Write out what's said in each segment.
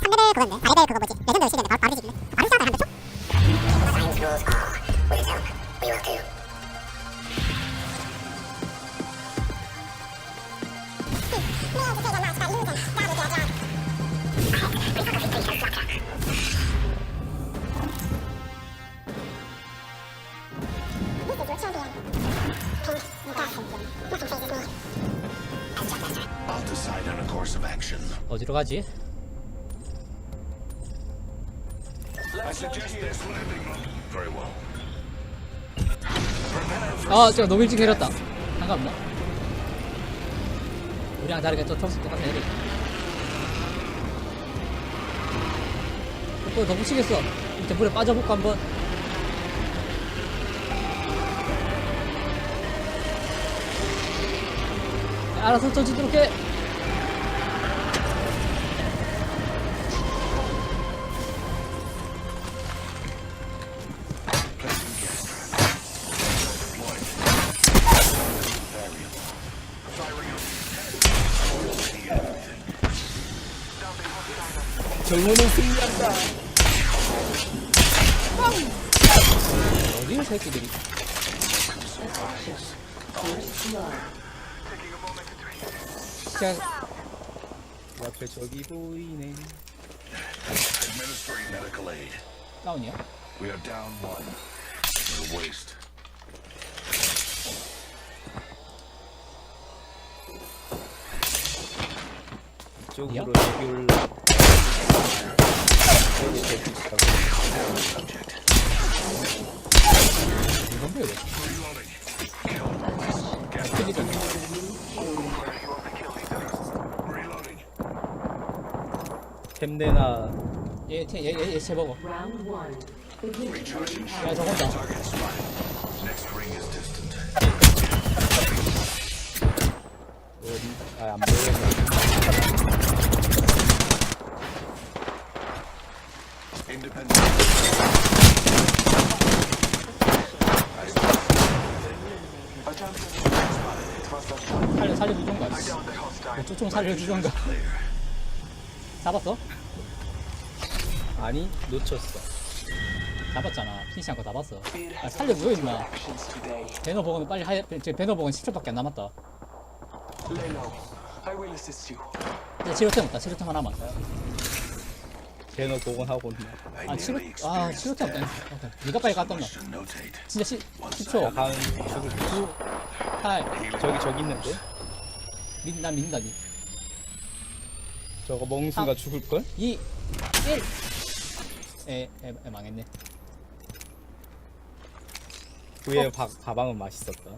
3레벨 그건데 4레벨 그거 뭐지 시대인데 바로 바로 뒤질래 바로 a course of action. 어디로 가지? I suggest this landing mode. Very well. 아, 제가 너무 일찍 내렸다. 상관없나? 우리랑 다르게 또 턱수 똑같은 애들. 또 너무 치겠어. 일단 물에 빠져볼까 한번. 알아서 던지도록 해. 어디 새끼들이. 그냥 앞에 저기 보이네. Administering medical aid. 다운이야? We are down one. The waste. 이쪽으로 여기 올라. Subject. 까 Reloading. 템내나 얘얘얘얘. Recharging. 야 저건다. Target spotted. Next ring is distant. 어디 아안 보여. Independent. 살려 살려주던가. 쭉 좀 살려주던가. 잡았어? 아니 놓쳤어. 잡았잖아. 피니시한 거 잡았어. 아, 살려줘요 임마. 배너 보고는 빨리 하야. 제 배너 보고는 10초밖에 안 남았다. 이제 치료템 없다. 치료템 하나만. 제너 복원하고 있네. 아 치료 아 치료템 없다. 오케이. 네가 빨리 갔다 notate. 진짜 10 10초. 다음 죽을 9 8 저기 저기 있는데. 민, 난 믿는다 니. 저거 먹는 순간 아. 죽을 걸? 2 1 에, 에, 에 망했네. 그의 어. 바, 가방은 맛있었다.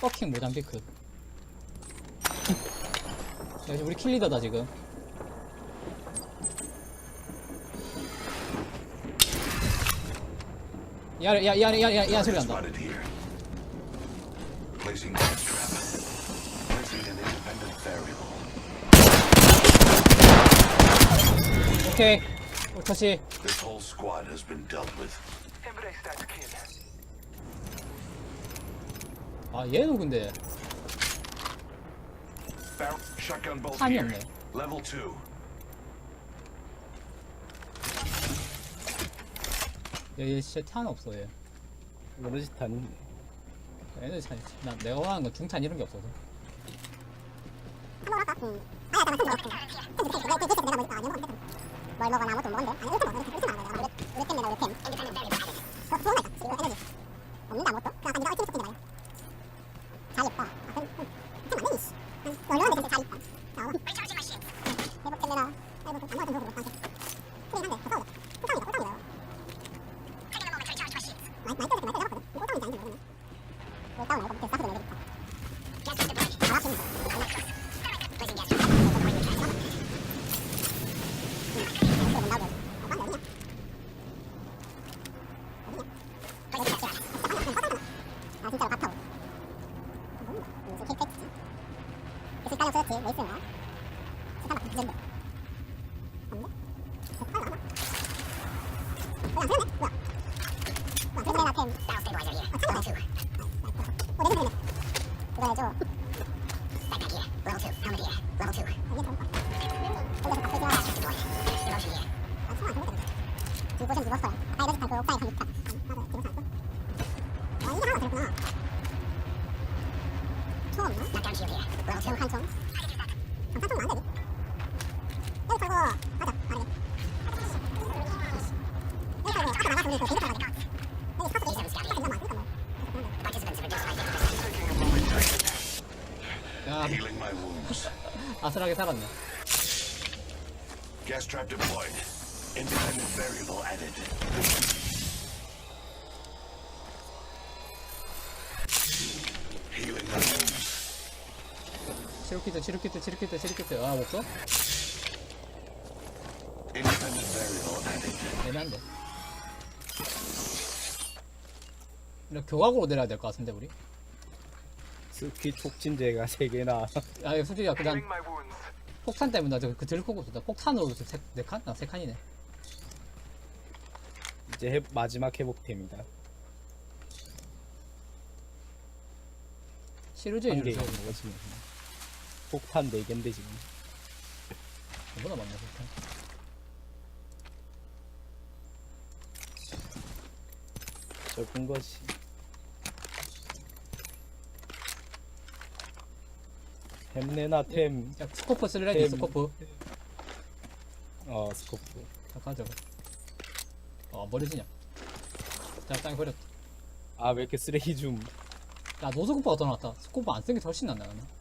퍼킹 모잠비크. 야, 이제 우리 킬리더다 지금. 야, 야, 야, 야, 야, 야, 야 소리 난다. Placing. 오케이. 어, 다시. This whole squad has been dealt with. Embrace that kill. 아, 얘는 근데 Barrel shotgun bolt 탄이 here. 없네. Level two. 얘, 얘 진짜 탄 없어 얘. 얘네 탄. 나 내가 원하는 건 중탄 이런 게 없어서. 뭘 먹어 나 아무것도 못 먹었는데? 아니 이렇게 먹어. 이렇게 템 내가 우리 템. 어, 좋은 거 있다 지금 에너지. 없는데 아무것도? 그냥 아까 네가 얼티메트 낀다 말이야 이게 하나 그랬구나. 총 없나? Not down shield here. Level two. 한 총. 경찰 총은 안 되지. 여기 팔고, 맞아, 빠르게. 여기 팔고, 아까 나가서 우리 그 비밀 팔고. 여기 스카스 있어. 스카스 너무 많으니까 뭐. Participants reduced by 50%. 야 Healing my wounds. 아슬하게 살았네 Gas trap deployed. Independent variable added. 치료키트 치료키트 치료키트 치료키트 아 없어? 애매한데 이렇게 교각으로 내려야 될 것 같은데 우리 스키 촉진제가 3개나 아 이거 솔직히 그냥. 폭탄 때문에 나 저그 들고 있었다 폭탄으로 세, 네 칸? 아, 세 칸이네 이제 해- 마지막 회복템이다 치료제 뭐. 폭탄 4개인데 지금. 전보다 많네 폭탄. 적은 거지. 템내나 템 야 스코프 쓸 레디 템. 스코프. 어 스코프. 잠깐 저거 어 버려지냐? 자 땅에 버렸다. 아 왜 이렇게 쓰레기 좀 야 노스코프가 더 낫다. 스코프 안쓴게 훨씬 낫나 나는 The ring is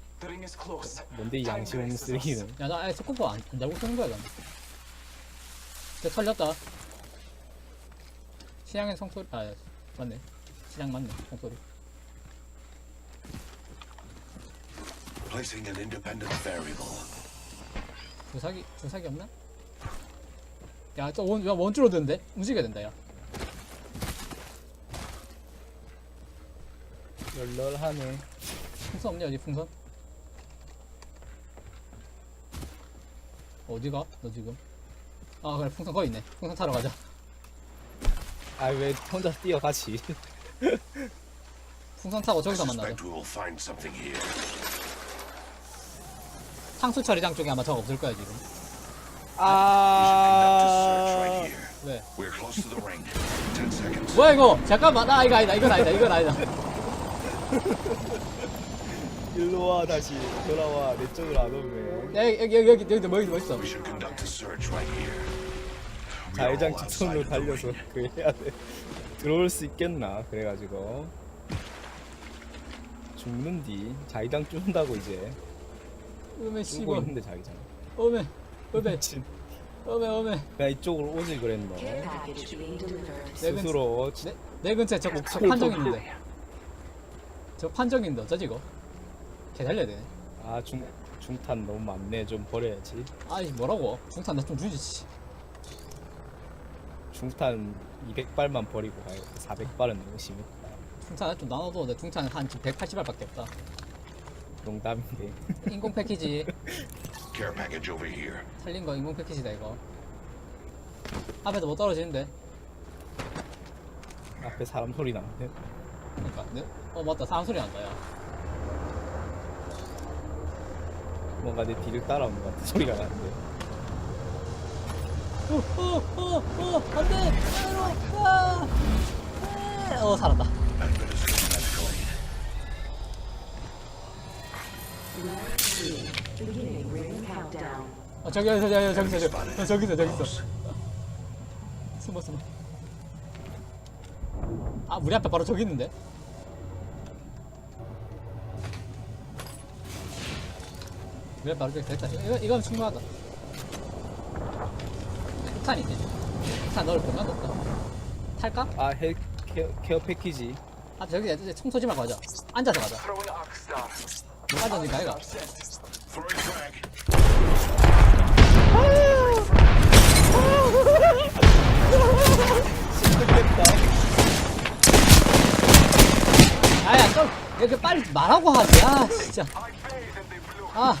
close. 뭔데 이 양심 없는. 쓰레기는? 야 나 아예 스코프 안, 안 달고 쓰는 거야 나는 쟤 털렸다. 시장의 성소리 아 맞네. 시장 맞네 성소리. Placing an independent variable. 주사기 주사기 없나? 야 저 원, 야, 원줄로 드는데? 움직여야 된다 야. 널널하네. 풍선 없냐 어디 풍선? 어디가? 너 지금? 아 그래 풍선 거기 있네 풍선 타러 가자 아 왜 혼자 뛰어가지 풍선 타고 저기서 만나자 suspect we will find something here. 상수 처리장 쪽에 아마 적 없을 거야 지금 We should conduct a search right 아 here. 왜? We're close to the ring. Ten seconds. 뭐야 이거 잠깐만 나 이거 아니다 이건 아니다 이건 아니다 일로 와 다시. 돌아와. 내 쪽으로 안 오면 야 여기 여기 여기 여기 뭐 있어 뭐 있어. We should conduct a search right here. We are 자회장 all 직선으로 of the 달려서 ring. 그 해야 돼. 들어올 수 있겠나? 그래가지고. 죽는 뒤. 자회장 쫀다고 이제. 어메 씨발. 있는데 자회장. 어메 어메. 미친 어메 어메. 그냥 이쪽으로 오지 그랬노 package being delivered. 내, 근처, 스스로 내, 내 근처에 저, 저 판정 있는데. 저 판정 있는데. 어쩌지 이거 개 달려야 되네 아 중, 중탄 너무 많네. 좀 버려야지. 아이 뭐라고? 중탄 나 좀 주지 씨. 중탄 200발만 버리고 가요 400발은 너무 심했다 중탄 좀 나눠도 내 중탄 한 지금 180발밖에 없다. 농담인데. 인공 패키지. Care package over here. 살린 거 인공 패키지다 이거. 앞에도 못 떨어지는데? 앞에 사람 소리 나는데? 그러니까 네? 어 맞다. 사람 소리 난다 야 뭔가 내 뒤를 따라오는 것 같은 소리가 나는데 아, 에, 어 살았다 Administering medical aid. Beginning ring countdown. 어 저기 저기 저기 저기 저기 어, 저기 있어 저기 있어 숨어 숨어 아 우리 앞에 바로 저기 있는데 앞에 바로 됐다 이거 이건 충분하다 폭탄이지 폭탄 넣을 공간도 없다 탈까? 아 헬 케어, 케어 패키지 아 저기 이제 총 쏘지 말고 가자 앉아서 가자 star. 앉아니까 아이가. 야야 좀 이렇게 빨리 말하고 하지 아 진짜. 아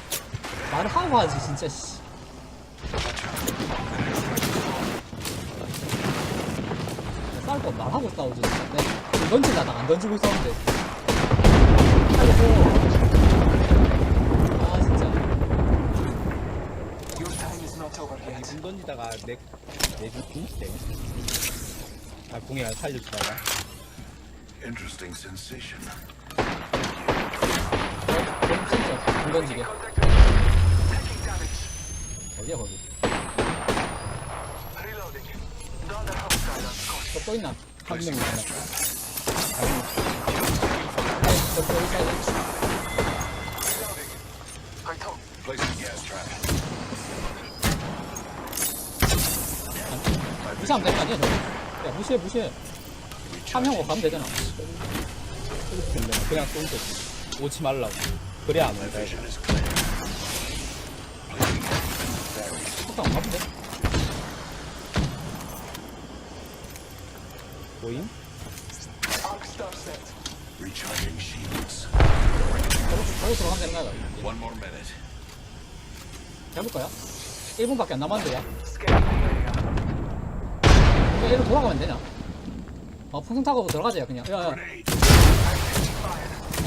말을 하고 하지 진짜 씨. 싸울 거 말하고 싸우지 진짜 내 던지다가 안 던지고 있었는데 살려줘 아 진짜 Your time is not over yet. 던지다가 내 내주 궁대. 아 궁이 안 살려주다가. Interesting sensation. 그럼 진짜 공 던지게. 어디야 거기 Reloading. The other hostile has got 또, 또 있나? 한명 있나? Placing gas trap. 아이 저 여기 사이드 reloading. I took. Placing gas trap. 무시하면 되는 거 아니야 저거 야 무시해 무시해 참형으로 가면 되잖아 그냥 쏜 거지. 오지 말라고. 그래 안 온다. 속상 안 가면 돼 보임? Recharging shields. 저기 들어가면 되는 거야 One more minute. 해볼 거야? 1분밖에 안 남았는데 야. 그냥 일로 돌아가면 되냐? 어 풍선 타고 들어가자 그냥 야 야 Grenade.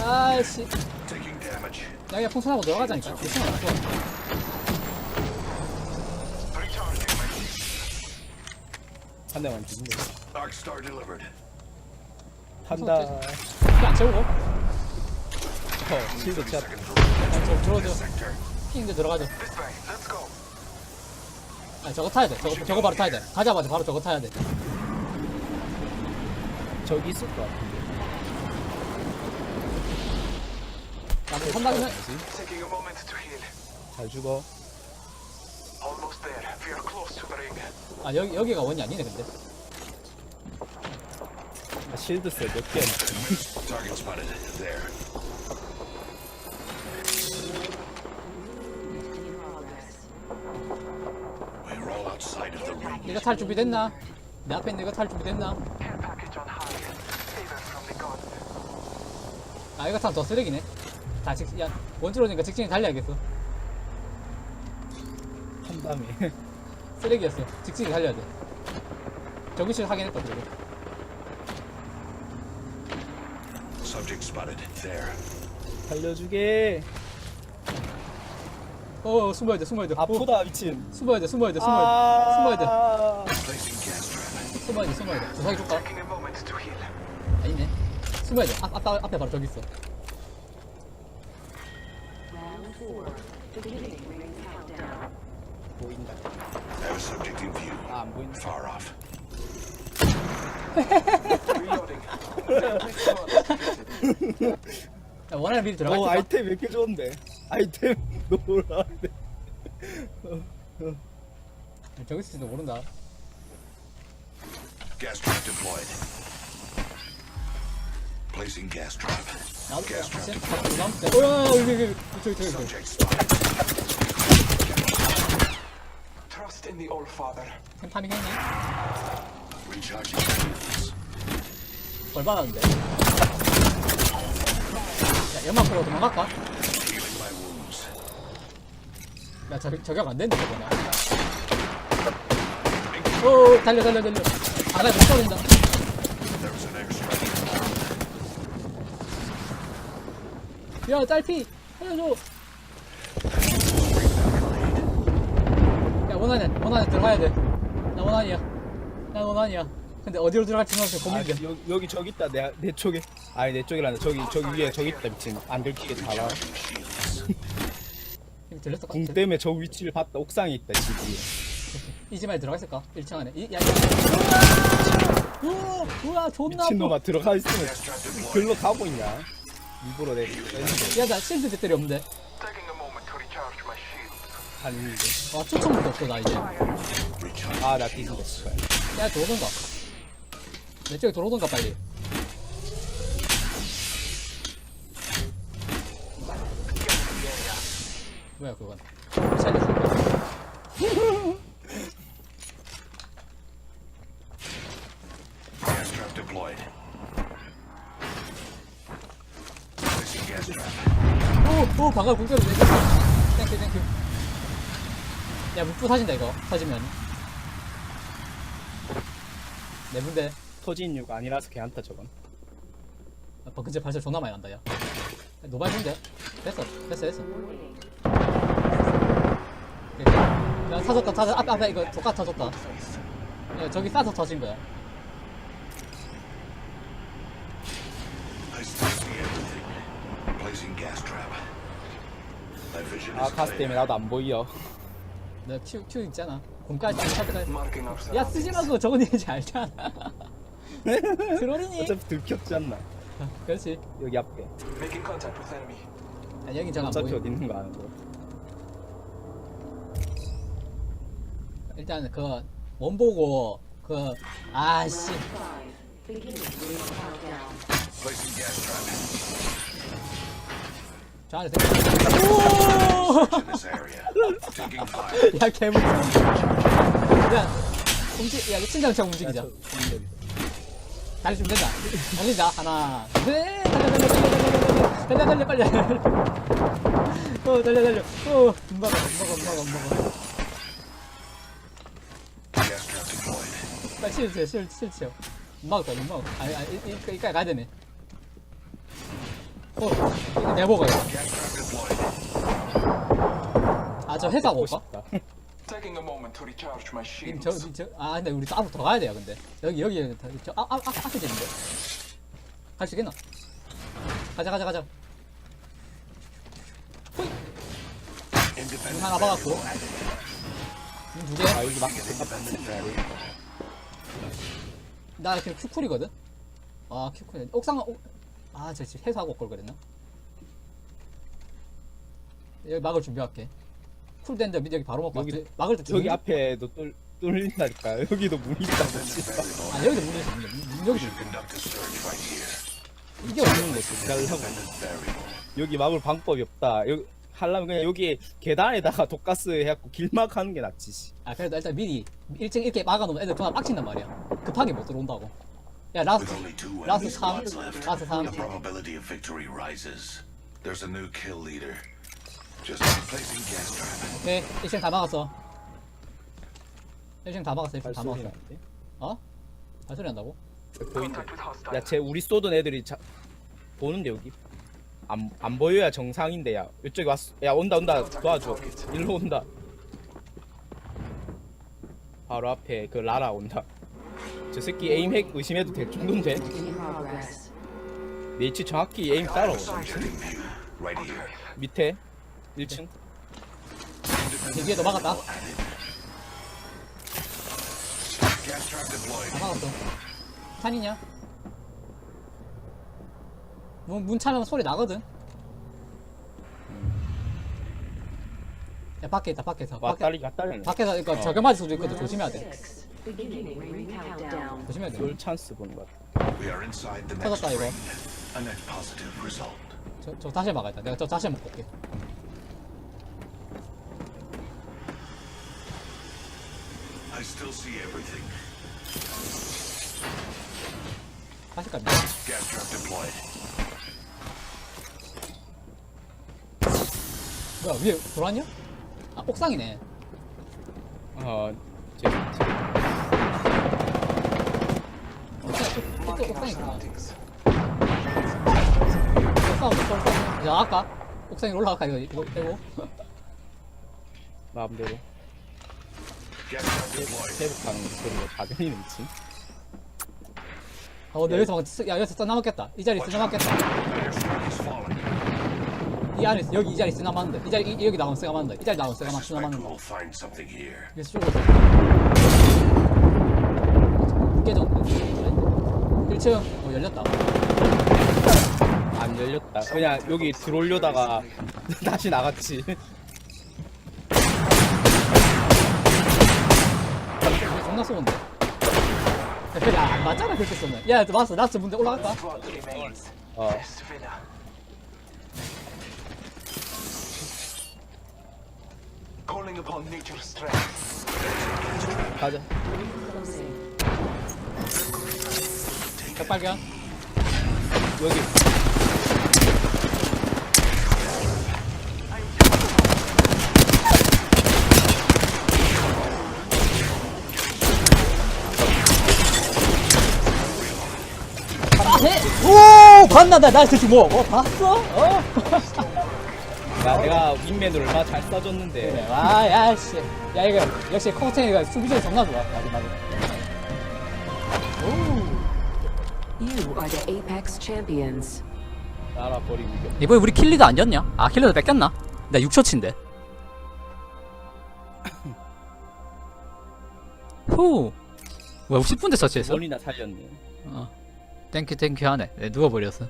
아이씨 Taking damage. 야 그냥 풍선 타고 들어가자니까 안 좋아 Recharging my shield. 한 대만 죽는데. Arc star delivered. 탄다. 안 채우고 어, 실드 30 차. seconds remaining. 아, 저 들어오죠 Sector. 핑인데 들어가죠 This way. Let's go. 아 저거 타야 돼 저거, 저거 바로 타야 돼 가자마자 바로 저거 타야 돼 저기 있을 것 같은데. 나도 한다면 Taking a moment to heal. 잘 죽어. Almost there. We are close to the ring. 아 여기 여기가 원이 아니네 근데 아, 실드 셋몇 개야. Target spotted. There. In progress. We're all outside of the ring. 네가 탈 준비 됐나? 내 앞에 있는 네가 탈 준비 됐나? Care package on high. Save us from the gods. 아 이거 타면 더 쓰레기네 다 직, 야 원주로니까 직진이 달려야겠어 한 다음에. 쓰레기였어 직진이 달려야 돼 정규실 확인했다 그리고 Subject spotted. There. 살려주게. 어 숨어야 돼 숨어야 돼 어, 아프다 미친. 숨어야 돼 숨어야 돼 숨어야 돼 숨어야 돼 아. Placing gas trap. 숨어야 돼 숨어야 돼 주사기 줄까? Taking a moment to heal. 아니네 숨어야 돼 앞, 앞, 앞에 바로 저기 있어. 보인다. Have subject in view. 아, 안 보인다. Far off. Reloading. 야 원하는 미리 들어갈 어 때 아이템 왜 이렇게 좋은데? 아이템 노란데. 저기 있을지도 모른다 Gas trap deployed. Placing gas trap. 나도 Gas trap 그냥 deployed. 부담 돼. 어야 여기 여기 여기 저기 저기 저기 Subject spotted. Trust in the All Father. 템 파밍 했니? Recharging shields. 벌 받았는데 야 연막 끌어 도망갈까? 야 저, 저격 안 된다 저거나 오 달려 달려 달려 아 나 못 떨린다 There was an airstrike. 야 딸피 살려줘 원한이 원한이 들어가야 돼 나 원한이야. 나 원한이야. 근데 어디로 들어갈지 모르겠어. 아, 고민돼. 여기, 여기 저기 있다. 내, 내 쪽에. 아니 내 쪽이란다. 저기 저기 위에 저기 있다 미친. 안 들키게 달아 들렸어? 궁 때문에 저 위치를 봤다. 옥상에 있다 집 위에 이 집안에 들어가 있을까? 1층 안에. 이, 야, 야. 우와! 우와! 존나 아파. 미친놈아 들어가 있으면. 글로 가고 있냐? 일부러 내 뺐는데 야나 실드 배터리 없는데 아닌데. 와 추천도 없어 나 이제. 아나 씨발 야 들어오던가. 내 쪽에 들어오던가 빨리. 뭐야 그건. gas trap. 오오 방금 공격을 내줬어 땡큐 땡큐 야 묵부 사진다 이거. 사지면. 내 문대. 터진 이유가 아니라서 걔한타 저건. 아, 버크제 발사 존나 많이 난다 야. 노발인데 됐어 됐어 됐어. 야 터졌다 터졌다. 앞에 앞에 이거 독가 터졌다. 야, 저기 싸서 터진 거야. 아 가스 때문에. 나도 안 보여 내 큐, 큐 있잖아. 공까지 our 야 쓰지 말고 저거 있는지 알잖아. 트롤이니? 어차피 들켰지 않나? 그렇지. 여기 앞에. Making contact with enemy. 아, 여긴 저안 어차피 보여 어디 있는 거 아는 거. 일단 그 원보고 그 아씨 Round five. Beginning ring countdown. Placing gas trap 저 안에 오! in this area. Taking fire. 야 개물 야 움직 야 친장창 움직이자. 다시 좀 된다. 달린다 하나 둘 달려 달려 달려 달려 달려 빨리. 어 달려 달려. 어 금방 가 금방 가 금방 가 금방. 빨리 실 채워 실, 실 채워. 못 막을 거야 못 막을 거야 아니 아니 이- 이- 이까지 가야 되네 어 이거 내 먹어요 deployed. 아저 회사 먹고 올까? 싶다 Taking a moment to recharge my 님, shields. 저, 저, 아, 근데 우리 또 앞으로 더 가야 돼요, 근데. 여기, 여기, 더- 저, 아, 아, 아, 앞에 되는데. 갈 수 있겠나? 가자, 가자, 가자. 호이! 문 하나 박았고. 문두 개. 아 여기 막 나 지금 큐쿨이거든? 아, 큐쿨. 옥상, 옥, 아, 저 지금 해소하고 올 걸 그랬나? 여기 막을 준비할게. 쿨 된데 여기 바로 먹고 여기- 왔지? 막을 때 여기 문- 앞에도 뚫, 뚫린다니까 여기도 문 있다고 씨발 아, 여기도 있어, 문, 여기도 있어. Here. 이게 없는 거지. 잘라고. 여기 막을 방법이 없다 여기 하려면 그냥 여기 계단에다가 독가스 해갖고 길막 하는 게 낫지 씨. 아 그래도 일단 미리 일찍 이렇게 막아놓으면 애들 그만 빡친단 말이야 급하게 못 들어온다고 야 라스트 With only two 라스트 enemy 3 squads left, 라스트 3 the probability of victory rises. There's a new kill leader. Just placing gas trap. 오케이 1층 다 막았어 1층 다 막았어 1층 다 발소리 막았어 나는데 어? 발소리 난다고? hostile. 야쟤 우리 쏘던 애들이 자, 보는데 여기 안, 안 보여야 정상인데 야 이쪽에 왔어 야 온다 온다 도와줘 일로 온다 바로 앞에 그 라라 온다 저 새끼 에임 핵 의심해도 될 정도인데 위치 정확히 에임 here. 밑에 1층 내 뒤에도 막았다 Gas trap deployed. 다 막았어 탄이냐? 문, 문 차면 소리 나거든 야 밖에 있다 밖에서 밖에, 왔다리 갔다리 밖에서 이거 저격 맞을 수도 있거든 조심해야 돼. Beginning ring countdown. 조심해야 돼쏠 찬스 보는 것 같아 We are inside the next 터졌다, 이거. ring. A net positive result. 저, 저 다시 막아야겠다 내가 저 다시 먹고 올게 I still see everything. 다시 갑니다 Gas trap deployed. 뭐야 위에 돌았냐? 아 옥상이네 어 저기 이쪽 Marking our 옥상이구나 surroundings. 옥상 옥상 옥상 야 아까 옥상에 올라갈까 이거 이거 빼고 마음대로 deployed. 회복하는 그런 거 자변이 있지 어 근데 여기서 막, 쓰- 야 여기서 써남았겠다 이 자리 써남았겠다. 이 안에 여기 이 자리 쓰남았는데 이 자리 이, 여기 나가면 쓰남았는데 이 자리 쓰남았 suspect 쓰남았는데 we'll find something here. 깨졌네 1층 어 열렸다. 안 열렸다. 그냥 여기 들어오려다가 다시 나갔지. 존나 쏘는데? 야안 맞잖아 그렇게 쏘면. 야 맞어. 라스트 문제 올라갈까? 어. Calling upon nature's strength. 가자 격발견 여기 오 봤나 나나 대충 뭐 어, 봤어? 어? 야 내가 윙맨을 얼마나 잘 쏴줬는데 그래. 와, 야, 씨. 야, 이거, 역시 코어텐이가 수비적이 존나 좋아. 마지막에. You are the Apex champions. 날아버리고 이겨 이번에 우리 킬리도 안 졌냐? 아, 킬리도 뺏겼나? 나 6초치인데. 후. 왜 10분 대 서치했어? 멀리나 살렸네 어. 땡큐 땡큐 하네. 네, 누워버렸어.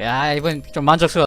야, 이번 좀 만족스러워.